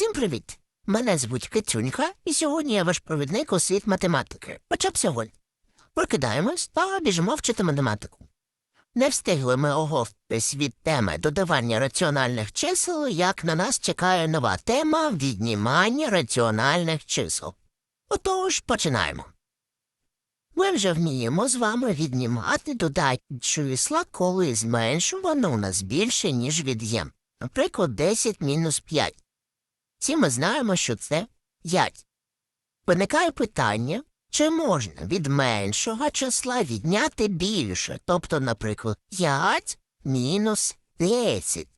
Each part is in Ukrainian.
Всім привіт! Мене звуть Китюнька, і сьогодні я ваш провідник у світ математики. Хоча б сьогодні. Прокидаємось та біжимо вчити математику. Не встигли ми оговтатись від теми додавання раціональних чисел, як на нас чекає нова тема віднімання раціональних чисел. Отож, починаємо. Ми вже вміємо з вами віднімати додатні числа, коли зменшувано у нас більше, ніж від'єм. Наприклад, 10 мінус 5. Всі ми знаємо, що це 5. Виникає питання, чи можна від меншого числа відняти більше, тобто, наприклад, 5 мінус 10.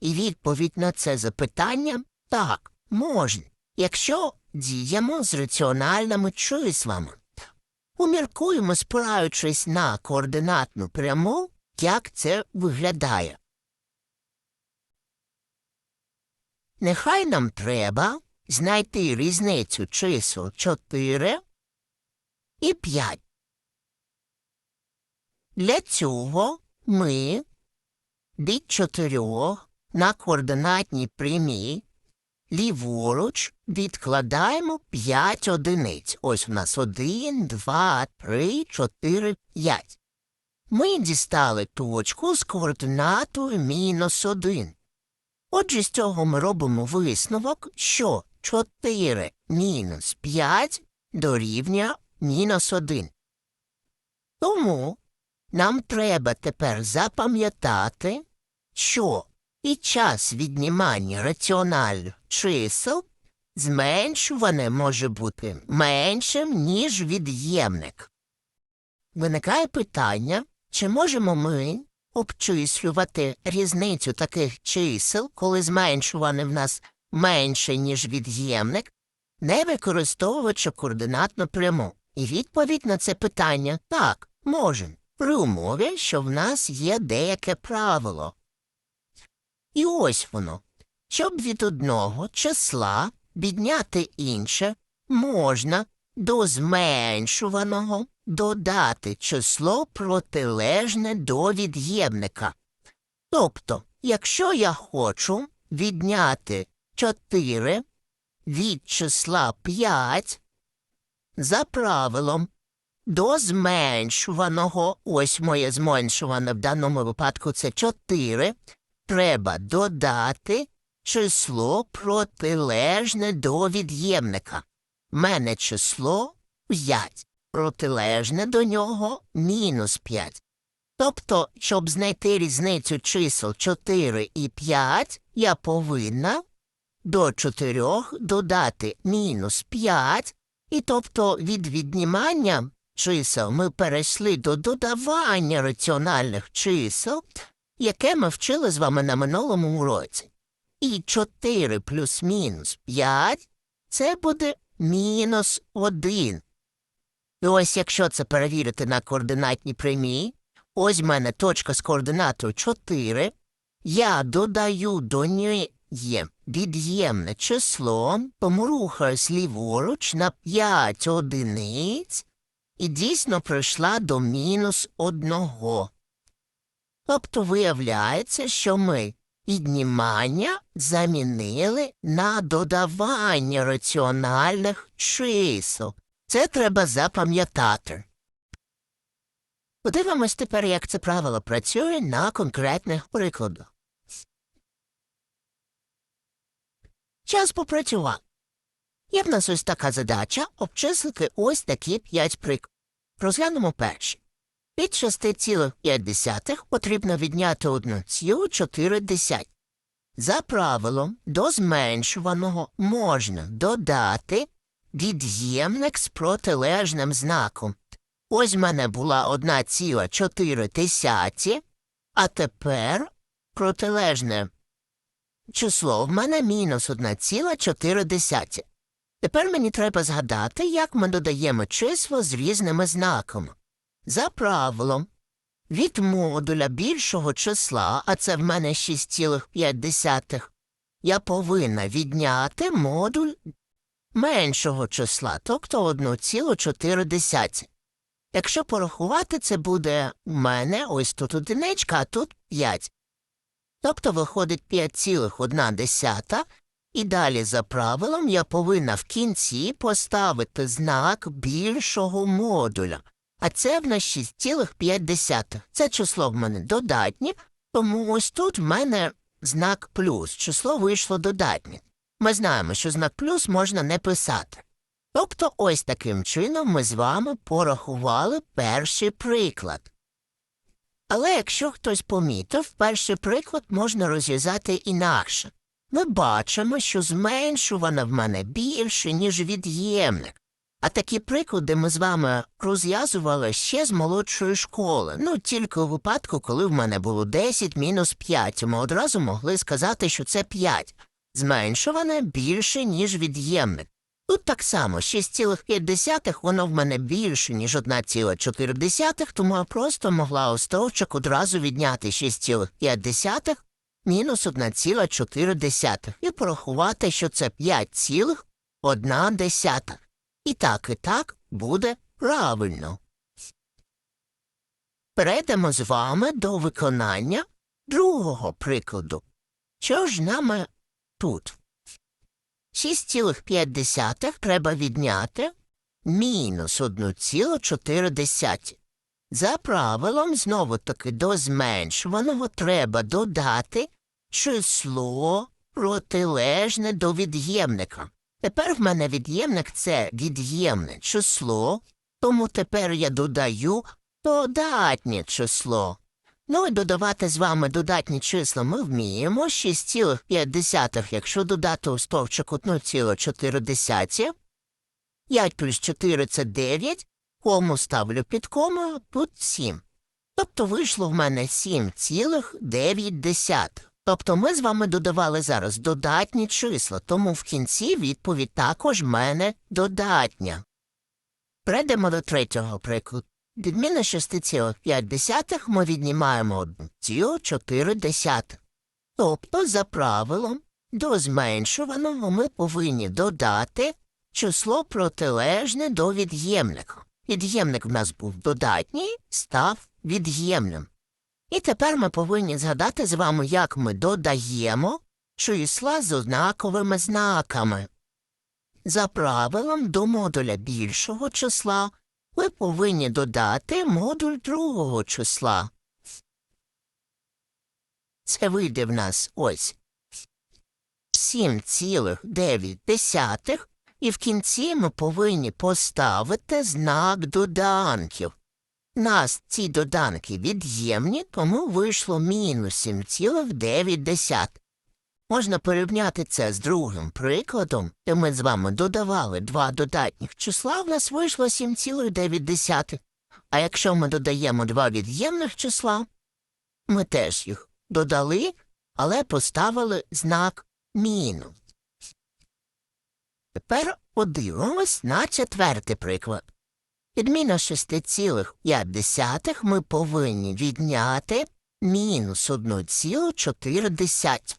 І відповідь на це запитання так, можна, якщо діємо з раціональними числами. Уміркуємо, спираючись на координатну пряму, як це виглядає. Нехай нам треба знайти різницю чисел 4 і 5. Для цього ми від 4 на координатній прямій ліворуч відкладаємо 5 одиниць. Ось у нас 1, 2, 3, 4, 5. Ми дістали точку з координатою мінус 1. Отже, з цього ми робимо висновок, що 4 мінус 5 дорівнює мінус 1. Тому нам треба тепер запам'ятати, що під час віднімання раціональних чисел зменшуване може бути меншим, ніж від'ємник. Виникає питання, чи можемо ми обчислювати різницю таких чисел, коли зменшуване в нас менше, ніж від'ємник, не використовуючи координатну пряму. І відповідь на це питання так, можемо, при умові, що в нас є деяке правило. І ось воно. Щоб від одного числа відняти інше, можна до зменшуваного додати число протилежне до від'ємника. Тобто, якщо я хочу відняти 4 від числа 5, за правилом, до зменшуваного, ось моє зменшуване в даному випадку це 4, треба додати число протилежне до від'ємника. Мене число 5, протилежне до нього мінус 5. Тобто, щоб знайти різницю чисел 4 і 5, я повинна до 4 додати мінус 5, і тобто від віднімання чисел ми перейшли до додавання раціональних чисел, яке ми вчили з вами на минулому уроці. І 4 плюс мінус 5 – це буде мінус 1. І ось якщо це перевірити на координатній прямій, ось в мене точка з координатою 4, я додаю до неї від'ємне число, тому рухаюсь ліворуч на 5 одиниць і дійсно прийшла до мінус 1. Тобто виявляється, що ми піднімання замінили на додавання раціональних чисел. Це треба запам'ятати. Подивимось тепер, як це правило працює на конкретних прикладах. Час попрацювати. Є в нас ось така задача обчислити ось такі п'ять прикладів. Розглянемо перший. Від 6,5 потрібно відняти 1,4. За правилом, до зменшуваного можна додати від'ємник з протилежним знаком. Ось в мене була 1,4, а тепер протилежне число в мене мінус 1,4. Тепер мені треба згадати, як ми додаємо числа з різними знаками. За правилом, від модуля більшого числа, а це в мене 6,5, я повинна відняти модуль меншого числа, тобто 1,4. Якщо порахувати, це буде в мене ось тут одиничка, а тут 5. Тобто виходить 5,1, І далі за правилом я повинна в кінці поставити знак більшого модуля. А це в нас 6,5. Це число в мене додатнє, тому ось тут в мене знак плюс. Число вийшло додатнє. Ми знаємо, що знак плюс можна не писати. Тобто ось таким чином ми з вами порахували перший приклад. Але якщо хтось помітив, перший приклад можна розв'язати інакше. Ми бачимо, що зменшувана в мене більше, ніж від'ємник. А такі приклади ми з вами розв'язували ще з молодшої школи. Ну, тільки у випадку, коли в мене було 10 мінус 5, ми одразу могли сказати, що це 5. Зменшуване більше, ніж від'ємник. Тут так само 6,5 воно в мене більше, ніж 1,4, тому я просто могла у стовпчик одразу відняти 6,5 мінус 1,4 і порахувати, що це 5,1. І так, і так буде правильно. Перейдемо з вами до виконання другого прикладу. Що ж нами тут? 6,5 треба відняти мінус 1,4. За правилом, знову таки до зменшуваного треба додати число протилежне до від'ємника. Тепер в мене від'ємник це від'ємне число, тому тепер я додаю додатнє число. Ну і додавати з вами додатні числа ми вміємо 6,5, якщо додати у стовпчик 1,4. 5 плюс 4 – це 9, кому ставлю під кому, тут 7. Тобто вийшло в мене 7,9. Тобто ми з вами додавали зараз додатні числа, тому в кінці відповідь також в мене додатня. Перейдемо до третього прикладу. Від мінус 6,5 ми віднімаємо 1,4. Тобто, за правилом, до зменшуваного ми повинні додати число протилежне до від'ємника. Від'ємник в нас був додатній, став від'ємним. І тепер ми повинні згадати з вами, як ми додаємо числа з однаковими знаками. За правилом до модуля більшого числа ви повинні додати модуль другого числа. Це вийде в нас ось 7,9, і в кінці ми повинні поставити знак доданків. Нас ці доданки від'ємні, тому вийшло мінус 7,9. Можна порівняти це з другим прикладом, де ми з вами додавали два додатніх числа, в нас вийшло 7,9. А якщо ми додаємо два від'ємних числа, ми теж їх додали, але поставили знак мінус. Тепер подивимось на четвертий приклад. Від мінус 6,5 ми повинні відняти мінус 1,4.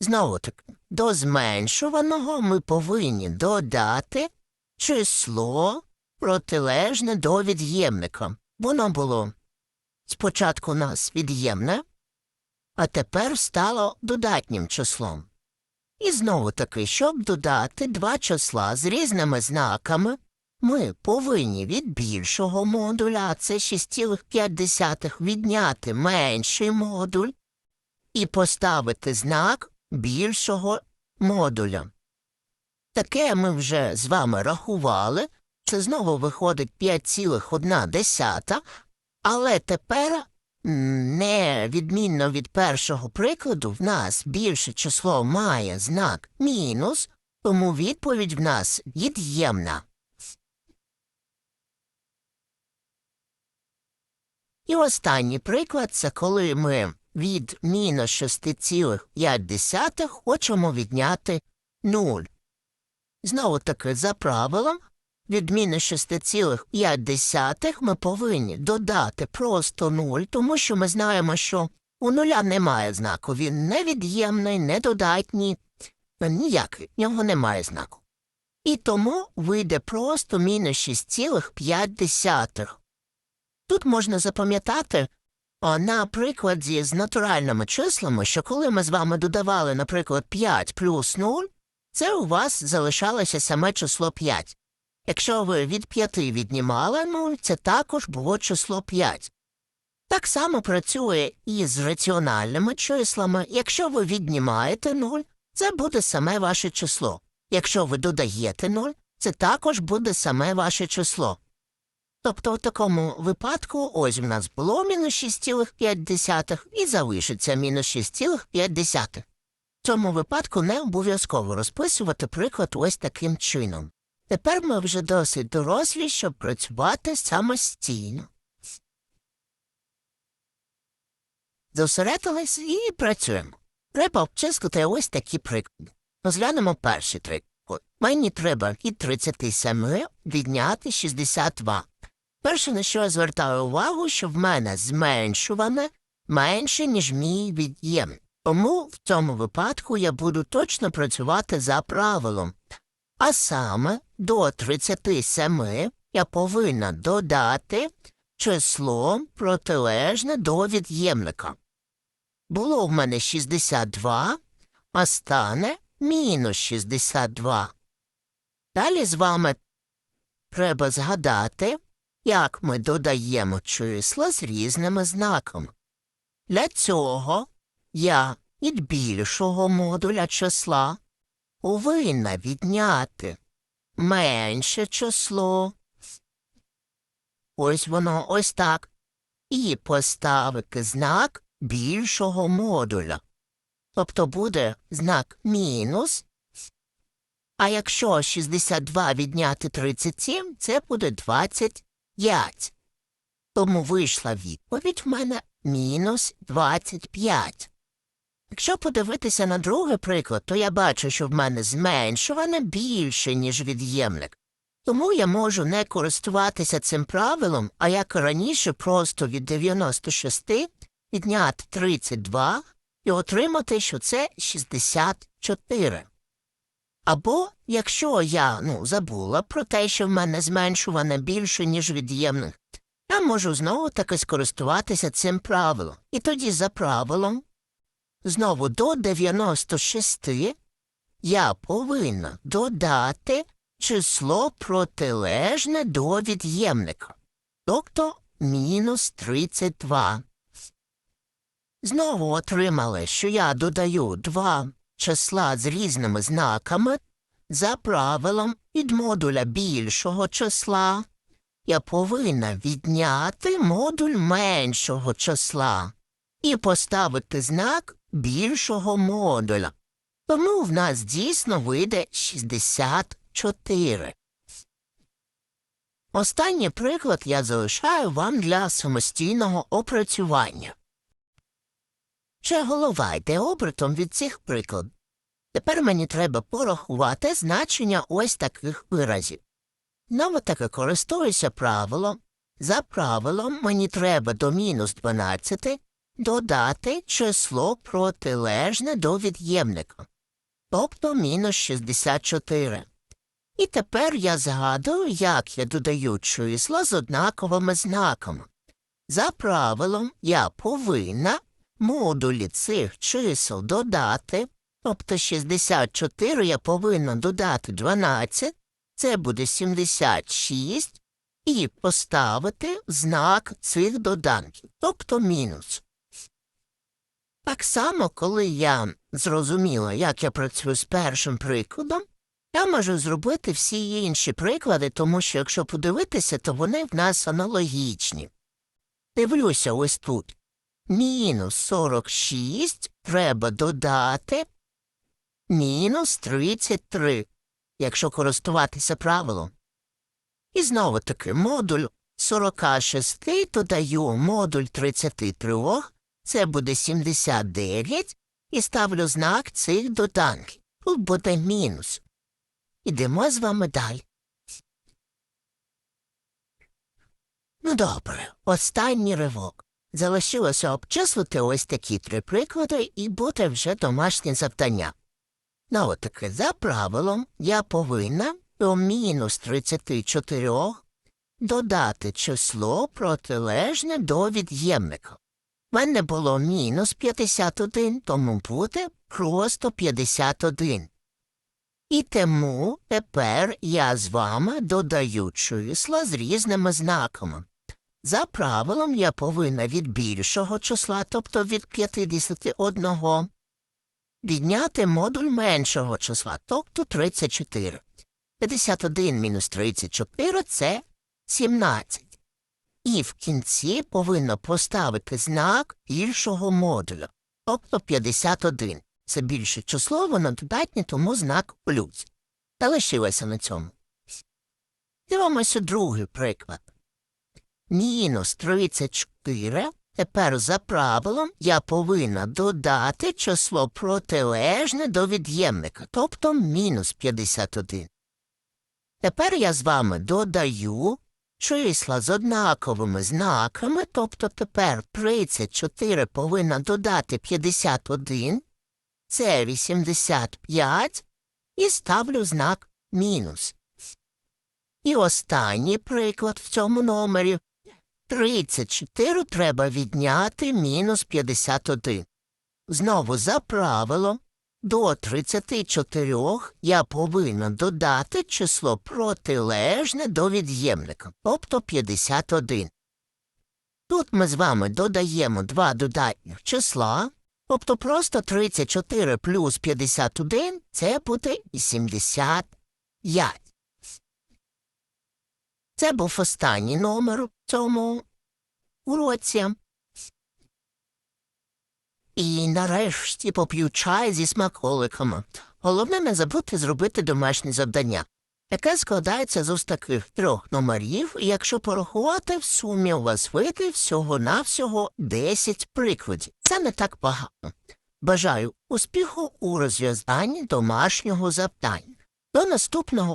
Знову таки, до зменшуваного ми повинні додати число протилежне до від'ємника. Воно було спочатку у нас від'ємне, а тепер стало додатнім числом. І знову таки, щоб додати два числа з різними знаками, ми повинні від більшого модуля, це 6,5, відняти менший модуль і поставити знак більшого модуля. Таке ми вже з вами рахували, це знову виходить 5,1, але тепер, не відмінно від першого прикладу, в нас більше число має знак мінус, тому відповідь в нас від'ємна. І останній приклад це коли ми від мінус 6,5 хочемо відняти 0. Знову таки, за правилом, від мінус 6,5 ми повинні додати просто 0, тому що ми знаємо, що у нуля немає знаку. Він невід'ємний, недодатній, ніякий, в нього немає знаку. І тому вийде просто мінус 6,5. Тут можна запам'ятати на прикладі з натуральними числами, що коли ми з вами додавали, наприклад, 5 плюс 0, це у вас залишалося саме число 5. Якщо ви від 5 віднімали 0, це також було число 5. Так само працює і з раціональними числами. Якщо ви віднімаєте 0, це буде саме ваше число. Якщо ви додаєте 0, це також буде саме ваше число. Тобто в такому випадку ось в нас було мінус 6,5 і залишиться мінус 6,5. В цьому випадку не обов'язково розписувати приклад ось таким чином. Тепер ми вже досить дорослі, щоб працювати самостійно. Зосередились і працюємо. Треба обчислити ось такі приклади. Розглянемо перший приклад. Мені треба від 37 відняти 62. Перше, на що я звертаю увагу, що в мене зменшуване менше, ніж мій від'єм. Тому в цьому випадку я буду точно працювати за правилом. А саме до 37 я повинна додати число протилежне до від'ємника. Було в мене 62, а стане мінус 62. Далі з вами треба згадати, як ми додаємо числа з різними знаками. Для цього я від більшого модуля числа повинна відняти менше число. Ось воно ось так. І поставити знак більшого модуля. Тобто буде знак мінус. А якщо 62 відняти 37, це буде 25. Тому вийшла відповідь в мене мінус 25. Якщо подивитися на другий приклад, то я бачу, що в мене зменшуване більше, ніж від'ємник. Тому я можу не користуватися цим правилом, а як раніше просто від 96 відняти 32 і отримати, що це 64. Або, якщо я ну, забула про те, що в мене зменшуване більше, ніж від'ємник, я можу знову таки скористуватися цим правилом. І тоді за правилом знову до 96 я повинна додати число протилежне до від'ємника, тобто мінус 32. Знову отримали, що я додаю два числа з різними знаками за правилом від модуля більшого числа. Я повинна відняти модуль меншого числа і поставити знак більшого модуля. Тому в нас дійсно вийде 64. Останній приклад я залишаю вам для самостійного опрацювання. Ще голова йде обертом від цих прикладів. Тепер мені треба порахувати значення ось таких виразів. Знову таки користуюся правилом. За правилом мені треба до мінус 12 додати число протилежне до від'ємника, тобто мінус 64. І тепер я згадую, як я додаю числа з однаковими знаками. За правилом я повинна модулі цих чисел додати, тобто 64 я повинна додати 12, це буде 76, і поставити знак цих доданків, тобто мінус. Так само, коли я зрозуміла, як я працюю з першим прикладом, я можу зробити всі інші приклади, тому що якщо подивитися, то вони в нас аналогічні. Дивлюся ось тут. Мінус 46 треба додати мінус 33, якщо користуватися правилом. І знову таки модуль 46 додаю модуль 33, це буде 79, і ставлю знак цих доданків. Тут буде мінус. Ідемо з вами далі. Ну добре, останній ривок. Залишилося обчислити ось такі три приклади і буде вже домашнє завдання. Ну от таки, за правилом, я повинна до мінус 34 додати число протилежне до від'ємника. В мене було мінус 51, тому буде просто 51. І тому тепер я з вами додаю числа з різними знаками. За правилом я повинна від більшого числа, тобто від 51, відняти модуль меншого числа, тобто 34. 51 мінус 34 – це 17. І в кінці повинно поставити знак більшого модуля, тобто 51. Це більше число, воно додатнє, тому знак плюс. Та лишилося на цьому. Дивимося другий приклад. Мінус 34. Тепер за правилом я повинна додати число протилежне до від'ємника, тобто мінус 51. Тепер я з вами додаю числа з однаковими знаками, тобто тепер 34 повинна додати 51, це 85, і ставлю знак мінус. І останній приклад в цьому номері 34 треба відняти мінус 51. Знову за правилом до 34 я повинна додати число протилежне до від'ємника, тобто 51. Тут ми з вами додаємо два додатніх числа, тобто просто 34 плюс 51 – це буде 75. Це був останній номер у цьому уроці. І нарешті поп'ю чай зі смаколиками. Головне не забудьте зробити домашнє завдання, яке складається з ось таких трьох номерів, і якщо порахувати, в сумі у вас вийде всього-навсього 10 прикладів. Це не так багато. Бажаю успіху у розв'язанні домашнього завдання. До наступного